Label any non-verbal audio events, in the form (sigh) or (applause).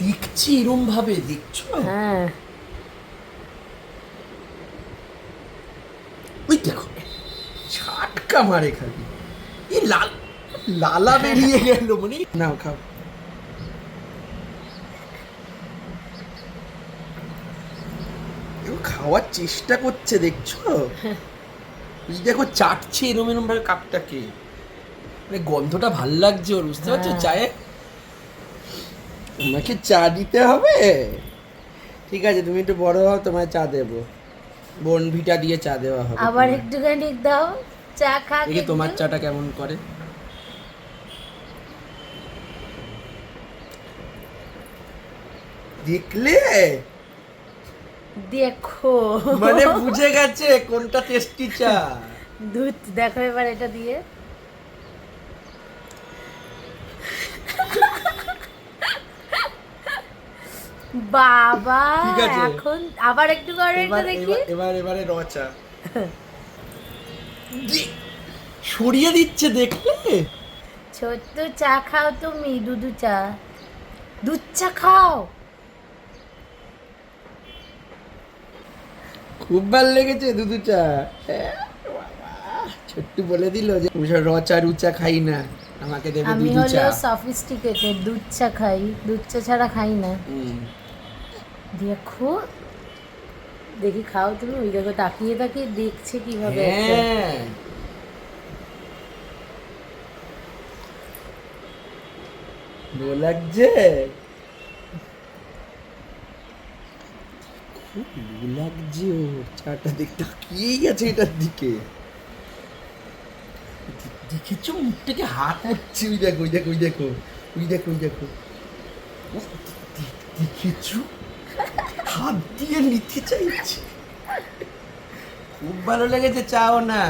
দেখছি এরম ভাবে দেখছ? হ্যাঁ। ওই দেখো ছাটকা মারে এই লাল লালা বেরিয়ে গেল মানে। নাও খাও। খাওয়ার চেষ্টা করছে দেখছ? (laughs) দেখো চাটছে এরম এরম ভাবে কাপটাকে। মানে গন্ধটা ভালো লাগছে ওর বুঝতে পারছ? হ্যাঁ। চায়ে তোমাকে চা দিতে হবে? ঠিক আছে তুমি একটু বড় হও তোমায় চা দেবো। বনভিটা দিয়ে চা দেওয়া হবে আবার। একটুখানি দাও চা খা দেখি তোমার চাটা কেমন করে। দেখলে? দেখো। মানে বুঝে গেছে কোনটা টেস্টি চা। দুধ দেখো এবার এটা দিয়ে। বাবা এখন আবার একটু করে দেখি। এবার- এবার এবারে র চা। সরিয়ে দিচ্ছে দেখলে? ছোট্ট চা খাও তুমি দুধু চা। দুধ চা খাও। খুব ভালো লেগেছে দুধু চা। হ্যাঁ, ছোট্টু বলে দিল যে ওসব র চা রুচা খাই না। আমাকে দেবে আমি দুধু চা। হলো সফিস্টিকেটেড দুধ চা খাই। দুধ চা ছাড়া খাই না। দেখো দেখি খাও তুমি ওই দেখো তাকিয়ে তাকিয়ে দেখছে কীভাবে। হ্যাঁ। লাগছে লাগছে চাটা দেখতে তাকিয়েই গেছে এটার দিকে। দেখেছ? মুখটাকে হাত হচ্ছে ওই দেখো ওই দেখো ওই দেখো ওই দেখো ওই দেখো। দেখেছ? হাত দিয়ে নিতে চাইছে। খুব ভালো লেগেছে, চাও না।